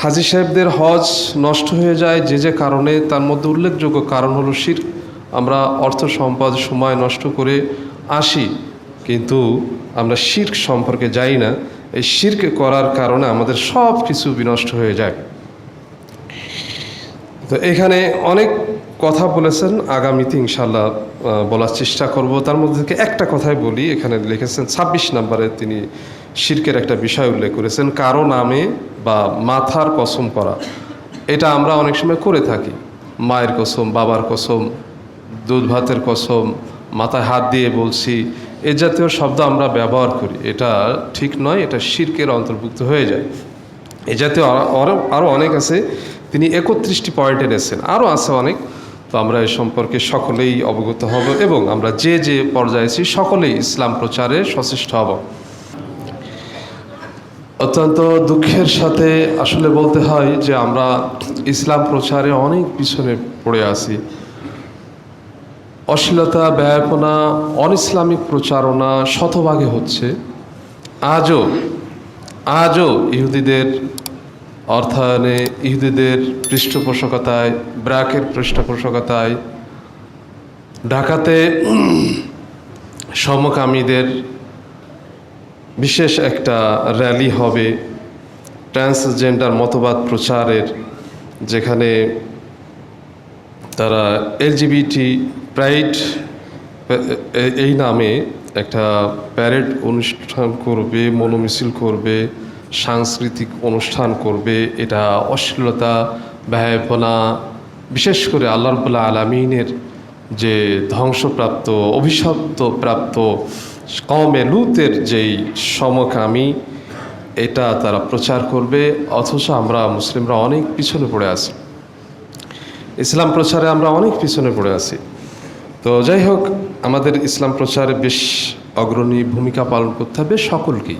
হাজি সাহেবদের হজ নষ্ট হয়ে যায় যে যে কারণে, তার মধ্যে উল্লেখযোগ্য কারণ হলো শির। আমরা অর্থ সম্পদ, সময় নষ্ট করে আসি, কিন্তু আমরা শির্ক সম্পর্কে যাই না। এই শির্ক করার কারণে আমাদের সব কিছু বিনষ্ট হয়ে যায়। তো এখানে অনেক কথা বলেছেন, আগামীতে ইনশাল্লাহ বলার চেষ্টা করব। তার মধ্যে থেকে একটা কথাই বলি, এখানে লিখেছেন ছাব্বিশ নম্বরে তিনি শির্কের একটা বিষয় উল্লেখ করেছেন, কারও নামে বা মাথার কসম করা। এটা আমরা অনেক সময় করে থাকি। মায়ের কসম, বাবার কসম, দুধ ভাতের কসম, মাথায় হাত দিয়ে বলছি, এ জাতীয় শব্দ আমরা ব্যবহার করি। এটা ঠিক নয়, এটা শির্কের অন্তর্ভুক্ত হয়ে যায়। এ জাতীয় আরও- আরও অনেক আছে। তিনি একত্রিশটি পয়েন্ট এনেছেন। আরও আছে অনেক। তো আমরা এ সম্পর্কে সকলেই অবগত হব এবং আমরা যে যে পর্যায়ে আছি, সকলেই ইসলাম প্রচারে সচেষ্ট হব। অত্যন্ত দুঃখের সাথে আসলে বলতে হয় যে আমরা ইসলাম প্রচারে অনেক পিছনে পড়ে আছি। অশ্লীলতা ব্যয়াপনা অন ইসলামিক প্রচারণা শতভাগে হচ্ছে। আজও আজও ইহুদিদের অর্থায়নে ইহুদিদের পৃষ্ঠপোষকতায় ব্র্যাকের পৃষ্ঠপোষকতায় ঢাকাতে সমকামীদের বিশেষ একটা র্যালি হবে ট্রান্সজেন্ডার মতবাদ প্রচারের, যেখানে তারা এলজিবিটি প্রাইড এই নামে একটা প্যারেড অনুষ্ঠান করবে, মনোমিছিল করবে, সাংস্কৃতিক অনুষ্ঠান করবে। এটা অশ্লীলতা ব্যয়পনা বিশেষ করে আল্লাহ রবুল্লা আলমিনের যে ধ্বংসপ্রাপ্ত অভিশপ্ত প্রাপ্ত কমে লুতের যেই সমকামী, এটা তারা প্রচার করবে, অথচ আমরা মুসলিমরা অনেক পিছনে পড়ে আছি। ইসলাম প্রচারে আমরা অনেক পিছনে পড়ে আছি। তো যাই হোক, আমাদের ইসলাম প্রচারে বেশ অগ্রণী ভূমিকা পালন করতে হবে সকলকেই।